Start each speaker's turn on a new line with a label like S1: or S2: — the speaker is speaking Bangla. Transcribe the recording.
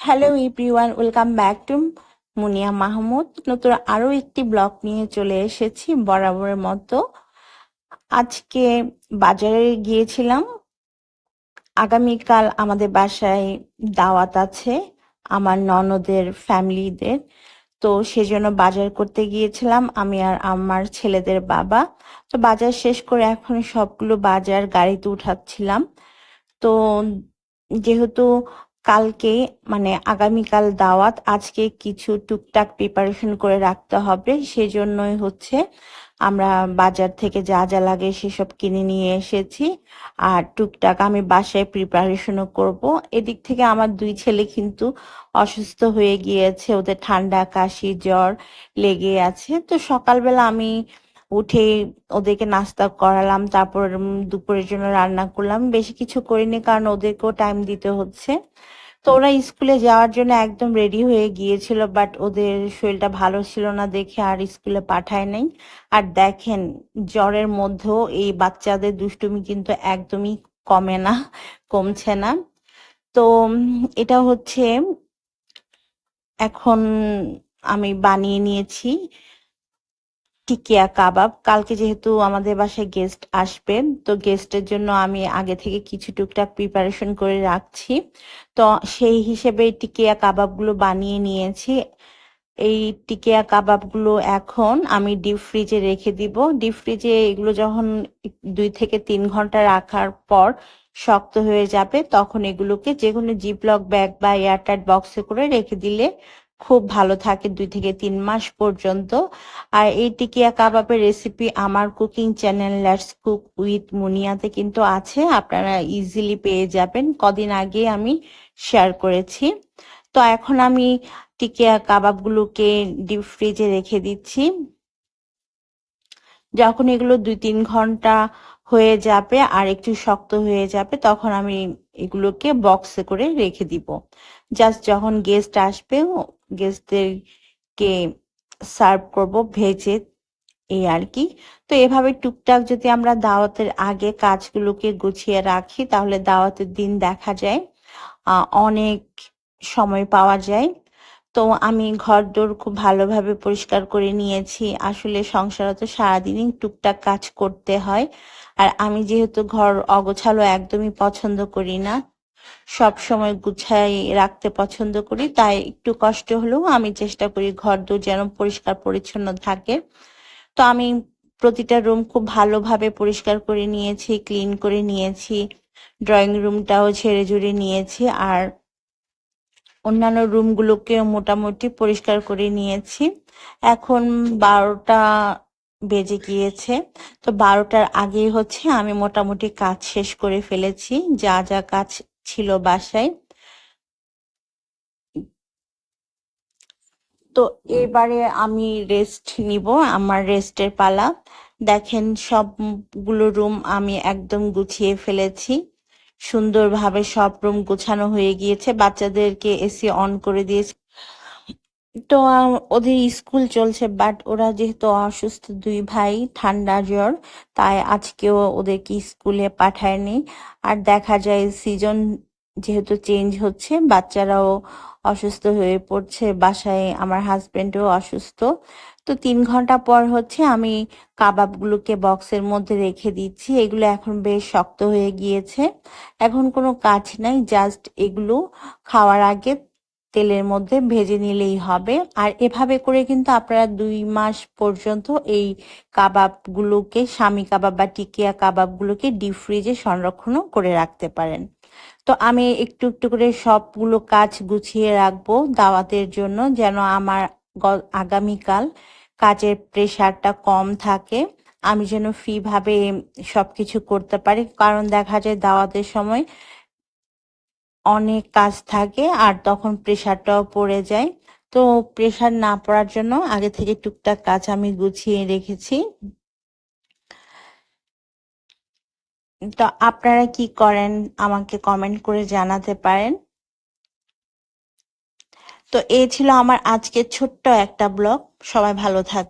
S1: Hello everyone welcome back to Munia Mahmud নতুন আরও একটি ব্লগ নিয়ে চলে এসেছি বরাবরের মতো। আজকে বাজারে গিয়েছিলাম। আগামীকাল আমাদের বাসায় দাওয়াত আছে আমার ননদের ফ্যামিলিদের। তো সেজন্য বাজার করতে গিয়েছিলাম, আমি আর আমার ছেলেদের বাবা। তো বাজার শেষ করে এখন সবগুলো বাজার গাড়িতে উঠাচ্ছিলাম। তো যেহেতু কালকে মানে আগামীকাল দাওয়াত, আজকে কিছু টুকটাক প্রিপারেশন করে রাখতে হবে। সেজন্যই হচ্ছে আমরা বাজার থেকে যা যা লাগে সেসব কিনে নিয়ে এসেছি। আর টুকটাক আমি বাসায় প্রিপারেশনও করব। এদিক থেকে আমার দুই ছেলে কিন্তু অসুস্থ হয়ে গিয়েছে। ওদের ঠান্ডা, কাশি, জ্বর লেগে আছে। তো সকালবেলা আমি উঠে ওদেরকে নাস্তা করালাম, তারপর দুপুরের জন্য রান্না করলাম। বেশি কিছু করিনি কারণ ওদেরকেও টাইম দিতে হচ্ছে। তো ওরা স্কুলে যাওয়ার জন্য একদম রেডি হয়ে গিয়েছিল বাট ওদের শরীরটা ভালো ছিল না দেখে আর স্কুলে পাঠায় নাই। আর দেখেন, জ্বরের মধ্যেও এই বাচ্চাদের দুষ্টুমি কিন্তু একদমই কমে না, কমছে না। তো এটা হচ্ছে, এখন আমি বানিয়ে নিয়েছি। টিকিয়া কাবাব। কালকে যেহেতু আমাদের বাসায় গেস্ট আসবেন, তো গেস্টের জন্য আমি আগে থেকে কিছু টুকটাক প্রিপারেশন করে রাখছি। তো সেই হিসেবে টিকিয়া কাবাবগুলো বানিয়ে নিয়েছি। এই টিকিয়া কাবাবগুলো এখন আমি ডিপ ফ্রিজে রেখে দিব। ডিপ ফ্রিজে এগুলো যখন দুই থেকে তিন ঘণ্টা রাখার পর শক্ত হয়ে যাবে, তখন এগুলোকে যে কোনো জিপলক ব্যাগ বা এয়ারটাইট বক্সে করে রেখে দিলে খুব ভালো থাকে দুই থেকে তিন মাস পর্যন্ত। আর এই টিকিয়া কাবাবের রেসিপি আমার cooking channel let's cook with মুনিয়াতে কিন্তু আছে, আপনারা ইজিলি পেয়ে যাবেন। কদিন আগে আমি শেয়ার করেছি। তো এখন আমি টিকিয়া কাবাবগুলোকে ডিপ ফ্রিজে রেখে দিচ্ছি। যখন এগুলো দুই তিন ঘণ্টা হয়ে যাবে আর একটু শক্ত হয়ে যাবে, তখন আমি এগুলোকে বক্সে করে রেখে দিব। জাস্ট যখন গেস্ট আসবে গেস্টদেরকে সার্ভ করব ভেজে এই আর কি। তো এভাবে টুকটাক যদি আমরা দাওয়াতের আগে কাজগুলোকে গুছিয়ে রাখি, তাহলে দাওয়াতের দিন দেখা যায় অনেক সময় পাওয়া যায়। তো আমি ঘর দোর খুব ভালোভাবে পরিষ্কার করে নিয়েছি। আসলে সংসারে তো সারাদিনই টুকটাক কাজ করতে হয়। আর আমি যেহেতু ঘর অগোছালো একদমই পছন্দ করি না সব সময় গুছাই রাখতে পছন্দ করি, তাই একটু কষ্ট হলেও আমি চেষ্টা করি ঘর দোর যেন পরিষ্কার পরিচ্ছন্ন থাকে। তো আমি প্রতিটা রুম খুব ভালোভাবে পরিষ্কার করে নিয়েছি ক্লিন করে নিয়েছি ড্রয়িং রুমটাও ঝেড়ে ঝুড়ে নিয়েছি আর অন্যান্য রুমগুলোকেও মোটামুটি পরিষ্কার করে নিয়েছি। এখন বারোটা বেজে গিয়েছে, তো বারোটার আগেই হচ্ছে আমি মোটামুটি কাজ শেষ করে ফেলেছি, যা যা কাজ ছিল বাসায়। তো এবারে আমি রেস্ট নিব, আমার রেস্টের পালা। দেখেন সবগুলো রুম আমি একদম গুছিয়ে ফেলেছি। সুন্দরভাবে সব রুম গোছানো হয়ে গিয়েছে। বাচ্চাদেরকে এসি অন করে দিয়েছি। তো ওদের স্কুল চলছে বাট ওরা যেহেতু অসুস্থ দুই ভাই, ঠান্ডা জ্বর, তাই আজকেও ওদেরকে স্কুলে পাঠায়নি। আর দেখা যায় সিজন যেহেতু চেঞ্জ হচ্ছে, বাচ্চারাও অসুস্থ হয়ে পড়ছে, বাসায় আমার হাজবেন্ডও অসুস্থ। তো তিন ঘণ্টা পর হচ্ছে আমি কাবাবগুলোকে বক্সের মধ্যে রেখে দিচ্ছি, এগুলো এখন বেশ শক্ত হয়ে গিয়েছে। এখন কোনো কাজ নাই জাস্ট এগুলো খাওয়ার আগে তেলের মধ্যে ভেজে নিলেই হবে। আর এভাবে করে কিন্তু আপনারা দুই মাস পর্যন্ত এই কাবাবগুলোকে, স্বামী কাবাব বা টিকিয়া কাবাবগুলোকে ডিপ ফ্রিজে সংরক্ষণও করে রাখতে পারেন। তো আমি একটু একটু করে সবগুলো কাজ গুছিয়ে রাখব দাওয়াতের জন্য যেন আমার আগামীকাল কাজের প্রেশারটা কম থাকে। আমি যেন ফ্রি ভাবে সবকিছু করতে পারি। কারণ দেখা যায় দাওয়াতের সময় অনেক কাজ থাকে আর তখন প্রেশারটাও পড়ে যায়। তো প্রেশার না পড়ার জন্য আগে থেকে টুকটাক কাজ আমি গুছিয়ে রেখেছি। তো আপনারা কি করেন আমাকে কমেন্ট করে জানাতে পারেন। তো এই ছিল আমার আজকের ছোট্ট একটা ব্লগ। সবাই ভালো থাক